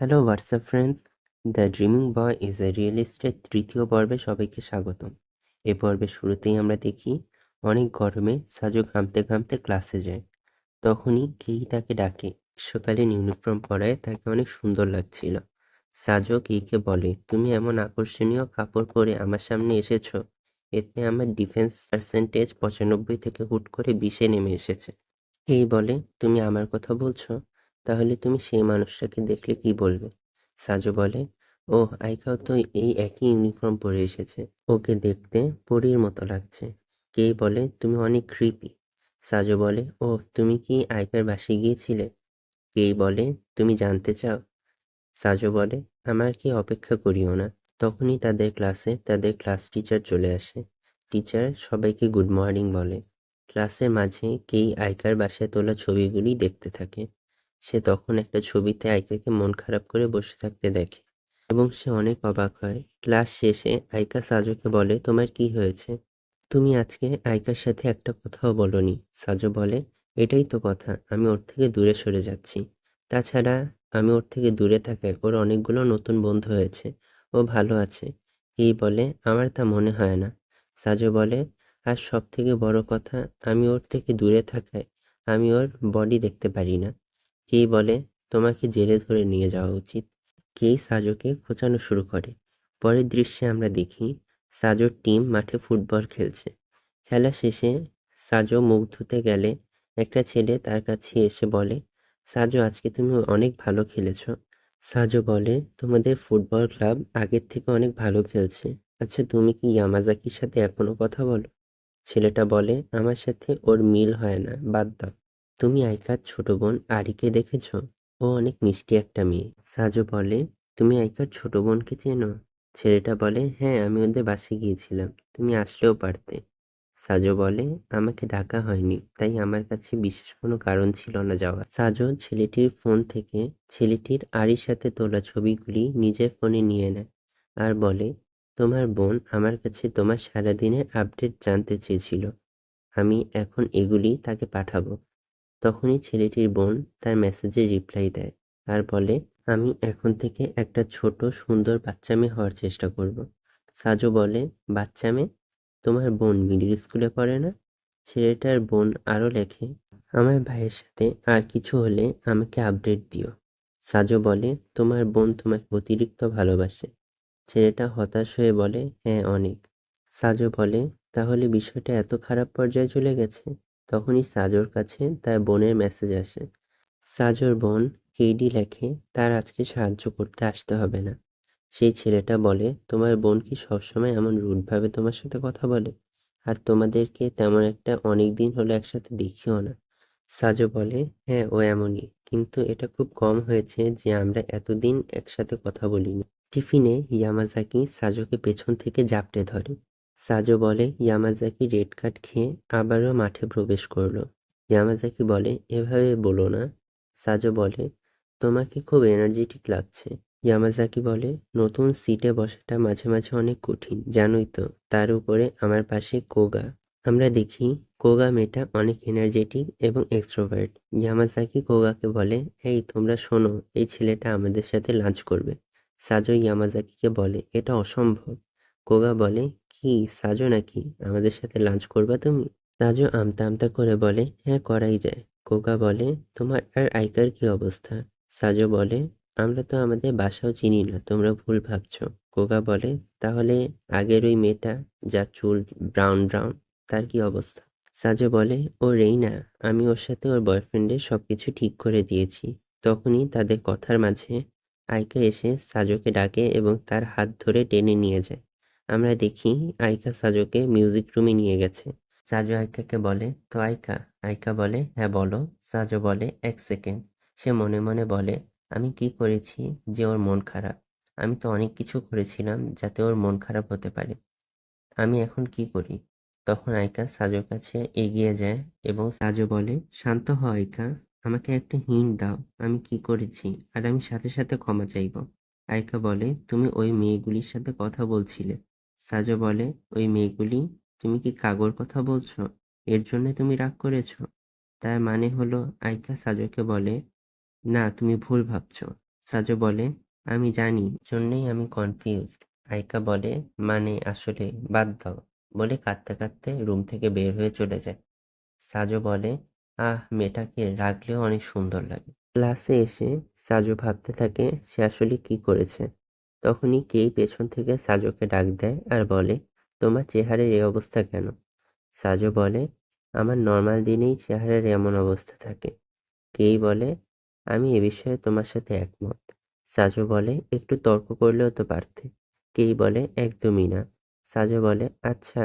Hello WhatsApp friends the dreaming boy is a রিয়েলিস্টের তৃতীয় পর্বে সবাইকে স্বাগতম। এ পর্বের শুরুতেই আমরা দেখি, অনেক গরমে সাজু ঘামতে ঘামতে ক্লাসে যায়। তখনই কেই তাকে ডাকে। গ্রীষ্মকালীন ইউনিফর্ম পরায় তাকে অনেক সুন্দর লাগছিল। সাজো কেইকে বলে, তুমি এমন আকর্ষণীয় কাপড় পরে আমার সামনে এসেছ। এতে আমার ডিফেন্স পার্সেন্টেজ পঁচানব্বই থেকে হুট করে বিশে নেমে এসেছে। এই বলে, তুমি আমার কথা বলছো? তাহলে তুমি সেই মানুষটাকে দেখলে কি বলবে? সাজু বলে ও আইকাও তো এই একই ইউনিফর্ম পরে এসেছে। ওকে দেখতে পরীর মতো লাগছে। কে বলে, তুমি অনেক কৃপি সাজু বলে ও তুমি কি আইকার বাসে গিয়েছিলে? কেই বলে, তুমি জানতে চাও? সাজু বলে, আমার কি অপেক্ষা করিও না। তখনই তাদের ক্লাসে তাদের ক্লাস টিচার চলে আসে। টিচার সবাইকে গুড মর্নিং বলে। ক্লাসের মাঝে কেই আইকার বাসায় তোলা ছবিগুলি দেখতে থাকে। সে তখন একটা ছবিতে আইকাকে মন খারাপ করে বসে থাকতে দেখে এবং সে অনেক অবাক হয়। ক্লাস শেষে আইকা সাজুকে বলে, তোমার কি হয়েছে? তুমি আজকে আইকার সাথে একটা কথাও বলনি। সাজু বলে, এটাই তো কথা, আমি ওর থেকে দূরে সরে যাচ্ছি। তাছাড়া আমি ওর থেকে দূরে থাকায় ওর অনেকগুলো নতুন বন্ধু হয়েছে, ও ভালো আছে। এই বলে? আমার তা মনে হয় না। সাজু বলে, আর সব থেকে বড় কথা, আমি ওর থেকে দূরে থাকায় আমি ওর বডি দেখতে পারি না। কেই বলে, তোমাকে জেলে ধরে নিয়ে যাওয়া উচিত। কেই সাজোকে খোঁচানো শুরু করে? পরের দৃশ্যে আমরা দেখি সাজোর টিম মাঠে ফুটবল খেলছে। খেলা শেষে সাজো মুখ ধুতে গেলে একটা ছেলে তার কাছে এসে বলে, সাজো, আজকে তুমি অনেক ভালো খেলেছো। সাজো বলে, তোমাদের ফুটবল ক্লাব আগের থেকে অনেক ভালো খেলছে। আচ্ছা তুমি কি ইয়ামাজাকির সাথে এখনও কথা বলো? ছেলেটা বলে, আমার সাথে ওর মিল হয় না, বাদ দাও। তুমি আইকার ছোট বোন আরিকে দেখেছ? ও অনেক মিষ্টি একটা মেয়ে। সাজো বলে, তুমি আইকার ছোট বোনকে চেনো? ছেলেটা বলে হ্যাঁ আমি ওদের বাসে গিয়েছিলাম। তুমি আসলেও পারতে। সাজো বলে, আমাকে ডাকা হয়নি, তাই আমার কাছে বিশেষ কোনো কারণ ছিল না যাওয়া সাজো ছেলেটির ফোন থেকে ছেলেটির আরির সাথে তোলা ছবিগুলি নিজের ফোনে নিয়ে নেয় আর বলে, তোমার বোন আমার কাছে তোমার সারাদিনের আপডেট জানতে চেয়েছিল। আমি এখন এগুলি তাকে পাঠাবো। তখনই ছেলেটির বোন তার মেসেজে রিপ্লাই দেয় আর বলে, আমি এখন থেকে একটা ছোট, সুন্দর বাচ্চা মেয়ে হওয়ার চেষ্টা করব। সাজো বলে বাচ্চা মেয়ে তোমার বোন মিডিল স্কুলে পড়ে না? ছেলেটার বোন আরও লেখে, আমার ভাইয়ের সাথে আর কিছু হলে আমাকে আপডেট দিও। সাজো বলে, তোমার বোন তোমাকে অতিরিক্ত ভালোবাসে। ছেলেটা হতাশ হয়ে বলে হ্যাঁ অনেক। সাজো বলে, তাহলে বিষয়টা এত খারাপ পর্যায়ে চলে গেছে? তখনই সাজোর কাছে তার বোনের মেসেজ আসে। সাজোর বোন কেডি লেখে, তার আজকে সাহায্য করতে আসতে হবে না। সেই ছেলেটা বলে, তোমার বোন কি সবসময় এমন রুডভাবে তোমার সাথে কথা বলে? আর তোমাদেরকে তেমন একটা অনেক দিন হলো একসাথে দেখিও না। সাজো বলে হ্যাঁ ও এমনই। কিন্তু এটা খুব কম হয়েছে যে আমরা এতদিন একসাথে কথা বলিনি। টিফিনে ইয়ামাজাকি সাজোকে পেছন থেকে জাপটে ধরে। সাজো বলে, ইয়ামাজাকি রেড কার্ড খেয়ে আবারও মাঠে প্রবেশ করল। ইয়ামাজাকি বলে, এভাবে বলো না। সাজো বলে, তোমাকে খুব এনার্জেটিক লাগছে। ইয়ামাজাকি বলে, নতুন সিটে বসাটা মাঝে মাঝে অনেক কঠিন, জানোই তো, তার উপরে আমার পাশে কোগা। আমরা দেখি, কোগা মেয়েটা অনেক এনার্জেটিক এবং এক্সট্রোভার্ট ইয়ামাজাকি কোগাকে বলে, এই তোমরা শোনো, এই ছেলেটা আমাদের সাথে লাঞ্চ করবে। সাজো ইয়ামাজাকিকে বলে, এটা অসম্ভব। কোগা বলে, কি, সাজো নাকি? আমাদের সাথে লাঞ্চ করবা তুমি? সাজো আমতা আমতা করে বলে হ্যাঁ করাই যায়। কোগা বলে, তোমার আর আইকার কি অবস্থা? সাজো বলে, আমরা তো আমাদের বাসাও চিনি না, তোমরা ভুল ভাবছ। কোগা বলে, তাহলে আগের ওই মেয়েটা, যার চুল ব্রাউন ব্রাউন, তার কি অবস্থা? সাজো বলে, ও রেইনা, আমি ওর সাথে ওর বয়ফ্রেন্ডের সব কিছু ঠিক করে দিয়েছি। তখনই তাদের কথার মাঝে আইকা এসে সাজোকে ডাকে এবং তার হাত ধরে টেনে নিয়ে যায়। আমরা দেখি আইকা সাজোকে মিউজিক রুমে নিয়ে গেছে। সাজো আইকাকে বলে, তো আইকা? আইকা বলে হ্যাঁ বলো। সাজো বলে, এক সেকেন্ড। সে মনে মনে বলে, আমি কি করেছি যে ওর মন খারাপ? আমি তো অনেক কিছু করেছিলাম যাতে ওর মন খারাপ হতে পারে। আমি এখন কি করি? তখন আইকা সাজোর কাছে এগিয়ে যায় এবং সাজো বলে, শান্ত হ আইকা, আমাকে একটা হিন্ট দাও, আমি কি করেছি, আর আমি সাথে সাথে ক্ষমা চাইব। আইকা বলে, তুমি ওই মেয়েগুলির সাথে কথা বলছিলে সাজো বলে, ওই মেয়েগুলি তুমি কি কাগর কথা বলছো? এর জন্য তুমি রাগ করেছ? তার মানে হলো, আইকা সাজোকে বলে, না, তুমি ভুল ভাবছ। সাজো বলে, আমি জানি, জন্যই আমি কনফিউজড আইকা বলে মানে আসলে বাদ দাও। বলে কাঁদতে কাঁদতে রুম থেকে বের হয়ে চলে যায়। সাজো বলে, আহ, মেয়েটাকে রাখলেও অনেক সুন্দর লাগে। ক্লাসে এসে সাজু ভাবতে থাকে, সে আসলে কি করেছে। তখনই কেই পেছন থেকে সাজোকে ডাক দেয় আর বলে, তোমার চেহারার এই অবস্থা কেন? সাজো বলে, আমার নর্মাল দিনেই চেহারার এমন অবস্থা থাকে। কেই বলে, আমি এ বিষয়ে তোমার সাথে একমত। সাজো বলে, একটু তর্ক করলেও তো পারতে। কেই বলে, একদমই না। সাজো বলে আচ্ছা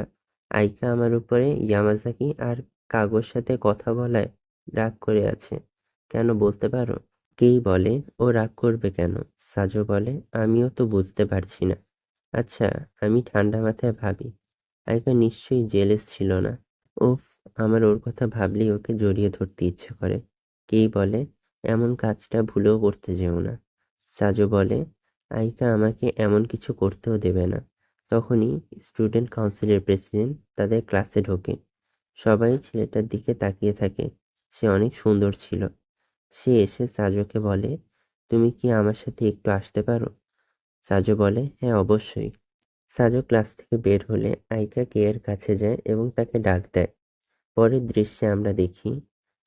আইকা আমার উপরে ইয়ামাজাকি আর কাগজ সাথে কথা বলায় রাগ করে আছে। কেন বলতে পারো? কেই বলে, ও রাগ করবে কেন? সাজু বলে, আমিও তো বুঝতে পারছি না। আচ্ছা আমি ঠান্ডা মাথায় ভাবি। আইকা নিশ্চয়ই জেলেস ছিল না। উফ, আমার ওর কথা ভাবলেই ওকে জড়িয়ে ধরতে ইচ্ছে করে। কেই বলে, এমন কাজটা ভুলেও করতে যেও না। সাজু বলে, আইকা আমাকে এমন কিছু করতেও দেবে না। তখনই স্টুডেন্ট কাউন্সিলের প্রেসিডেন্ট তাদের ক্লাসে ঢোকে। সবাই ছেলেটার দিকে তাকিয়ে থাকে। সে অনেক সুন্দর ছিল। সে এসে সাজুকে বলে, তুমি কি আমার সাথে একটু আসতে পারো? সাজু বলে হ্যাঁ অবশ্যই। সাজু ক্লাস থেকে বের হলে আইকা কেয়ের কাছে যায় এবং তাকে ডাক দেয়। পরের দৃশ্যে আমরা দেখি,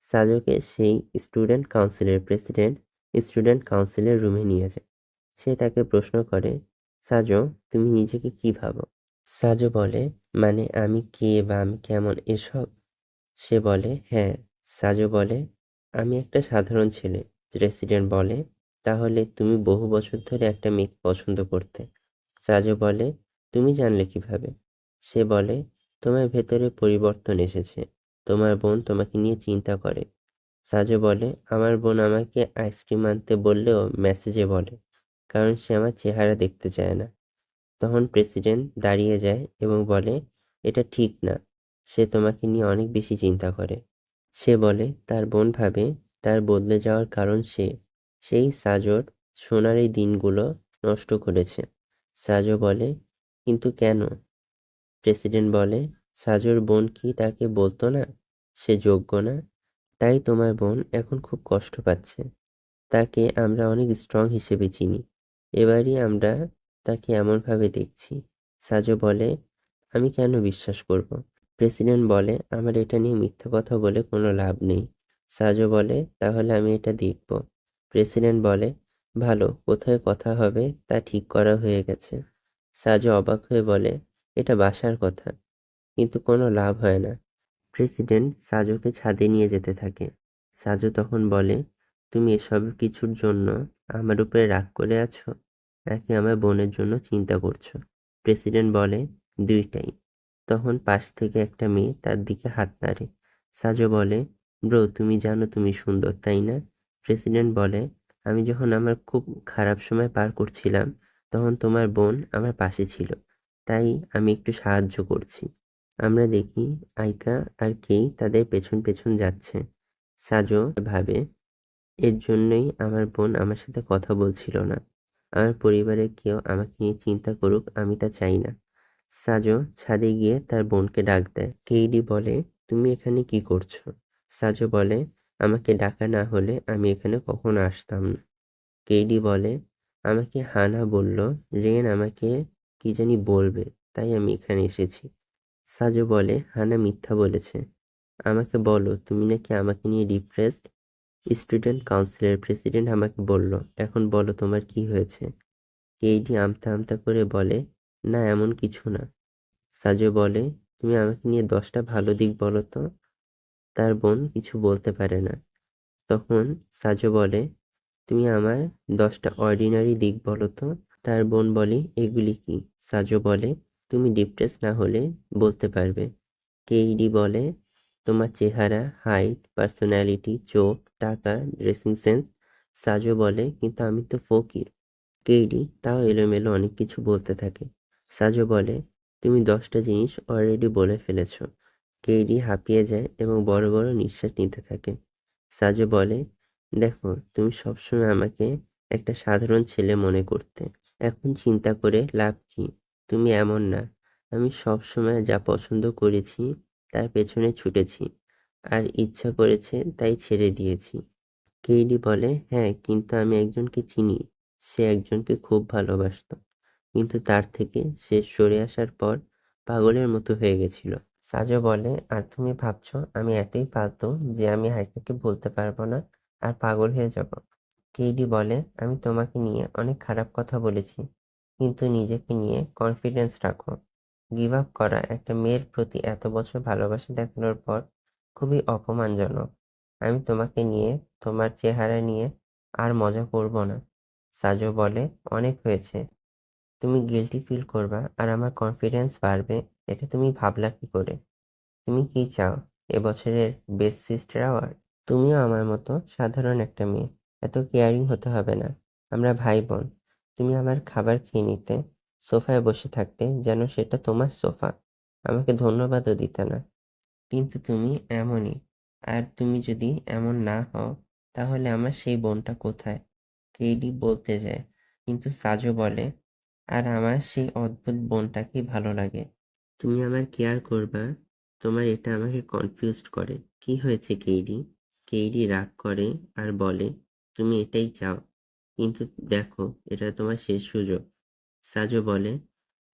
সাজুকে সেই স্টুডেন্ট কাউন্সিলের প্রেসিডেন্ট স্টুডেন্ট কাউন্সিলের রুমে নিয়ে যায়। সে তাকে প্রশ্ন করে, সাজো, তুমি নিজেকে কি ভাবো? সাজো বলে মানে আমি কে বা আমি কেমন এসব? সে বলে হ্যাঁ। সাজো বলে আমি একটা সাধারণ ছেলে প্রেসিডেন্ট বলে, তাহলে তুমি বহু বছর ধরে একটা মেয়েকে পছন্দ করতে। সাজো বলে, তুমি জানলে কীভাবে? সে বলে, তোমার ভেতরে পরিবর্তন এসেছে, তোমার বোন তোমাকে নিয়ে চিন্তা করে। সাজু বলে, আমার বোন আমাকে আইসক্রিম আনতে বললেও মেসেজে বলে, কারণ সে আমার চেহারা দেখতে চায় না। তখন প্রেসিডেন্ট দাঁড়িয়ে যায় এবং বলে, এটা ঠিক না, সে তোমাকে নিয়ে অনেক বেশি চিন্তা করে। সে বলে, তার বোন ভাবে তার বদলে যাওয়ার কারণ সে। সেই সাজোর সোনার এই দিনগুলো নষ্ট করেছে। সাজো বলে, কিন্তু কেন? প্রেসিডেন্ট বলে, সাজোর বোন কি তাকে বলতো না? সে যোগ্য না। তাই তোমার বোন এখন খুব কষ্ট পাচ্ছে। তাকে আমরা অনেক স্ট্রং হিসেবে চিনি। এবারই আমরা তাকে এমনভাবে দেখছি। সাজো বলে, আমি কেন বিশ্বাস করব। প্রেসিডেন্ট বলে, আমার এটা নিয়ে মিথ্যা কথা বলে কোনো লাভ নেই। সাজো বলে, তাহলে আমি এটা দেখব। প্রেসিডেন্ট বলে, ভালো, কোথায় কথা হবে তা ঠিক করা হয়ে গেছে। সাজো অবাক হয়ে বলে, এটা বাসার কথা, কিন্তু কোনো লাভ হয় না। প্রেসিডেন্ট সাজোকে ছাদে নিয়ে যেতে থাকে। সাজো তখন বলে, তুমি এসব কিছুর জন্য আমার উপরে রাগ করে আছো? নাকি আমার বোনের জন্য চিন্তা করছ? প্রেসিডেন্ট বলে, দুইটাই। তখন পাশ থেকে একটা মেয়ে তার দিকে হাত নাড়ে। সাজো বলে, ব্রো, তুমি জানো তুমি সুন্দর, তাই না? প্রেসিডেন্ট বলে, আমি যখন আমার খুব খারাপ সময় পার করছিলাম, তখন তোমার বোন আমার পাশে ছিল, তাই আমি একটু সাহায্য করছি। আমরা দেখি আইকা আর কেই তাদের পেছন পেছন যাচ্ছে। সাজো ভাবে, এর জন্যই আমার বোন আমার সাথে কথা বলছিল না। আমার পরিবারের কেউ আমাকে নিয়ে চিন্তা করুক, আমি তা চাই না। সাজো ছাদে গিয়ে তার বোনকে ডাক দেয়। কেইডি বলে, তুমি এখানে কি করছ? সাজো বলে, আমাকে ডাকা না হলে আমি এখানে কখনো আসতাম না। কেইডি বলে, আমাকে হানা বলল, রেন আমাকে কি জানি বলবে, তাই আমি এখানে এসেছি। সাজো বলে, হানা মিথ্যা বলেছে। আমাকে বলো, তুমি নাকি আমাকে নিয়ে ডিপ্রেসড স্টুডেন্ট কাউন্সিলের প্রেসিডেন্ট আমাকে বলল, এখন বলো তোমার কি হয়েছে? কেইডি আমতা আমতা করে বলে না, এমন কিছু না। সাজু বলে, তুমি আমাকে নিয়ে দশটা ভালো দিক বলো তো? তার বোন কিছু বলতে পারে না। তখন সাজু বলে, তুমি আমার দশটা অর্ডিনারি দিক বলো তো? তার বোন বলে, এগুলি কি? সাজু বলে, তুমি ডিপ্রেস না হলে বলতে পারবে। কেইডি বলে, তোমার চেহারা হাইট পার্সোনালিটি চোখ, টাকা ড্রেসিং সেন্স সাজো বলে, কিন্তু আমি তো ফকির। কেইডি তাও এলোমেলো অনেক কিছু বলতে থাকে। সাজো বলে, তুমি দশটা জিনিস অলরেডি বলে ফেলেছ। কেইডি হাঁপিয়ে যায় এবং বড় বড় নিঃশ্বাস নিতে থাকে। সাজো বলে, দেখো, তুমি সবসময় আমাকে একটা সাধারণ ছেলে মনে করতে। এখন চিন্তা করে লাভ কি? তুমি এমন না। আমি সব সময় যা পছন্দ করেছি, তার পেছনে ছুটেছি। আর ইচ্ছা করেছে তাই ছেড়ে দিয়েছি। কেইডি বলে হ্যাঁ কিন্তু আমি একজনকে চিনি। সে একজনকে খুব ভালোবাসতো। কিন্তু তার থেকে সে সরে আসার পর পাগলের মতো হয়ে গেছিল। সাজো বলে, আর তুমি ভাবছ আমি এতই ফালতু যে আমি হাইকাকে বলতে পারব না? আর পাগল হয়ে যাব? কেইডি বলে, আমি তোমাকে নিয়ে অনেক খারাপ কথা বলেছি, কিন্তু নিজেকে নিয়ে কনফিডেন্স রাখো। গিভ আপ করা একটা মেয়ের প্রতি এত বছর ভালোবাসা দেখানোর পর খুবই অপমানজনক। আমি তোমাকে নিয়ে, তোমার চেহারা নিয়ে আর মজা করব না। সাজো বলে, অনেক হয়েছে। তুমি গিলটি ফিল করবা আর আমার কনফিডেন্স বাড়বে, এটা তুমি ভাবলা কি করে? তুমি কি চাও? এবছরের বেস্ট সিস্টার অ্যাওয়ার্ড তুমিও আমার মতো সাধারণ একটা মেয়ে, এত কেয়ারিং হতে হবে না। আমরা ভাই বোন তুমি আমার খাবার খেয়ে নিতে, সোফায় বসে থাকতে যেন সেটা তোমার সোফা, আমাকে ধন্যবাদও দিতে না। কিন্তু তুমি এমনই, আর তুমি যদি এমন না হও, তাহলে আমার সেই বোনটা কোথায়? কেডি বলতে যায়, কিন্তু সাজো বলে আর আমার সেই অদ্ভুত বোনটাকেই ভালো লাগে? তুমি আমার কেয়ার করবা। তোমার এটা আমাকে কনফিউজড করে। কি হয়েছে কেইডি কেইডি রাগ করে আর বলে, তুমি এটাই চাও। কিন্তু দেখো, এটা তোমার শেষ সুযোগ। সাজো বলে,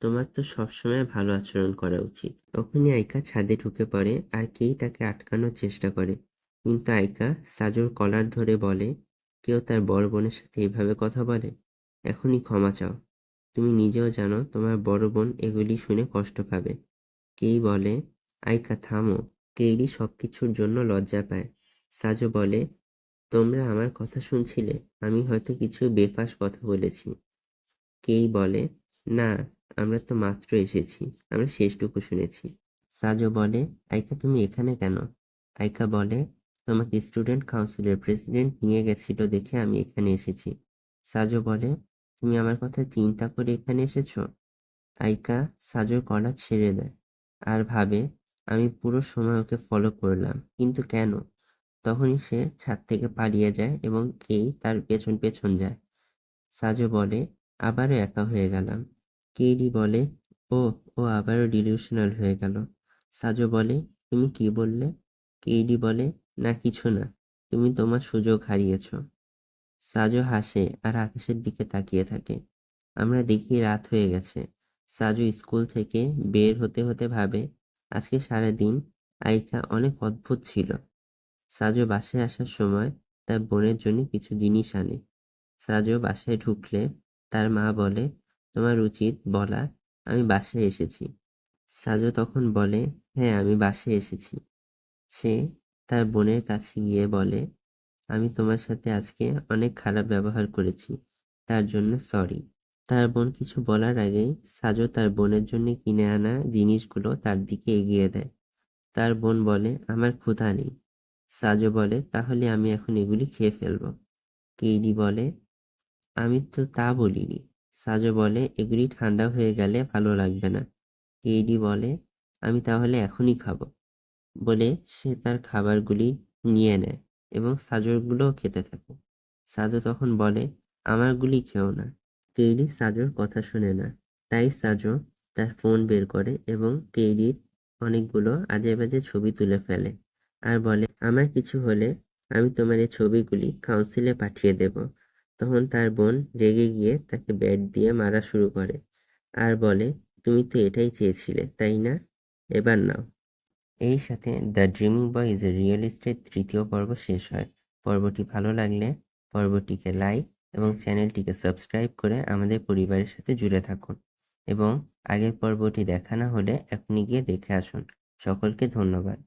তোমার তো সবসময় ভালো আচরণ করা উচিত। তখনই আইকা ছাদে ঢুকে পড়ে আর কেই তাকে আটকানোর চেষ্টা করে। কিন্তু আইকা সাজোর কলার ধরে বলে, কেউ তার বড় বোনের সাথে এইভাবে কথা বলে? এখনই ক্ষমা চাও। তুমি নিজেও জানো তোমার বড় বোন এগুলি শুনে কষ্ট পাবে। কেই বলে, আইকা, থামো। কেইরি সব কিছুর জন্য লজ্জা পায়। সাজো বলে, তোমরা আমার কথা শুনছিলে, আমি হয়তো কিছু বেফাস কথা বলেছি। কেই বলে, না, আমরা তো মাত্র এসেছি, আমরা শেষটুকু শুনেছি। সাজো বলে, আইকা, তুমি এখানে কেন? আইকা বলে, তোমাকে স্টুডেন্ট কাউন্সিলের প্রেসিডেন্ট নিয়ে গেছিল দেখে আমি এখানে এসেছি। সাজো বলে তুমি আমার কথা চিন্তা করে এখানে এসেছ? আইকা সাজোর কলা ছেড়ে দেয়। আর ভাবে, আমি পুরো সময় ওকে ফলো করলাম, কিন্তু কেন? তখনই সে ছাদ থেকে পালিয়ে যায় এবং কেই তার পেছন পেছন যায়। সাজো বলে, আবারও একা হয়ে গেলাম। কেইডি বলে ও ও আবারও ডিলিউশনাল হয়ে গেল। সাজো বলে, তুমি কি বললে? কেইডি বলে, না, কিছু না। তুমি তোমার সুযোগ হারিয়েছ। সাজো হাসে আর আকাশের দিকে তাকিয়ে থাকে। আমরা দেখি রাত হয়ে গেছে। সাজু স্কুল থেকে বের হতে হতে ভাবে, আজকে সারাদিন আইকা অনেক অদ্ভুত ছিল। সাজু বাসায় আসার সময় তার বোনের জন্য কিছু জিনিস আনে। সাজু বাসায় ঢুকলে তার মা বলে, তোমার উচিত বলা, আমি বাসায় এসেছি। সাজু তখন বলে হ্যাঁ আমি বাসায় এসেছি। সে তার বোনের কাছে গিয়ে বলে আমি তোমার সাথে আজকে অনেক খারাপ ব্যবহার করেছি, তার জন্য সরি তার বোন কিছু বলার আগেই সাজো তার বোনের জন্য কিনে আনা জিনিসগুলো তার দিকে এগিয়ে দেয়। তার বোন বলে, আমার ক্ষুধা নেই। সাজো বলে, তাহলে আমি এখন এগুলি খেয়ে ফেলব। কেইডি বলে, আমি তো তা বলিনি। সাজো বলে, এগুলি ঠান্ডা হয়ে গেলে ভালো লাগবে না। কেইডি বলে, আমি তাহলে এখনই খাব। বলে সে তার খাবারগুলি নিয়ে নেয়। এবং সাজোরগুলোও খেতে থাকে। সাজো তখন বলে আমারগুলি খেও না। কেইডি সাজোর কথা শুনে না। তাই সাজো তার ফোন বের করে এবং কেইডির অনেকগুলো আজে বাজে ছবি তুলে ফেলে আর বলে, আমার কিছু হলে আমি তোমার এই ছবিগুলি কাউন্সিলে পাঠিয়ে দেব। তখন তার বোন রেগে গিয়ে তাকে ব্যাট দিয়ে মারা শুরু করে আর বলে, তুমি তো এটাই চেয়েছিলে, তাই না? এবার নাও। এই সাথে the dreaming boy is a রিয়েলিস্টের তৃতীয় পর্ব শেষ হয়। পর্বটি ভালো লাগলে পর্বটিকে লাইক এবং চ্যানেলটিকে সাবস্ক্রাইব করে আমাদের পরিবারের সাথে জুড়ে থাকুন। এবং আগের পর্বটি দেখা না হলে এখনই গিয়ে দেখে আসুন। সকলকে ধন্যবাদ।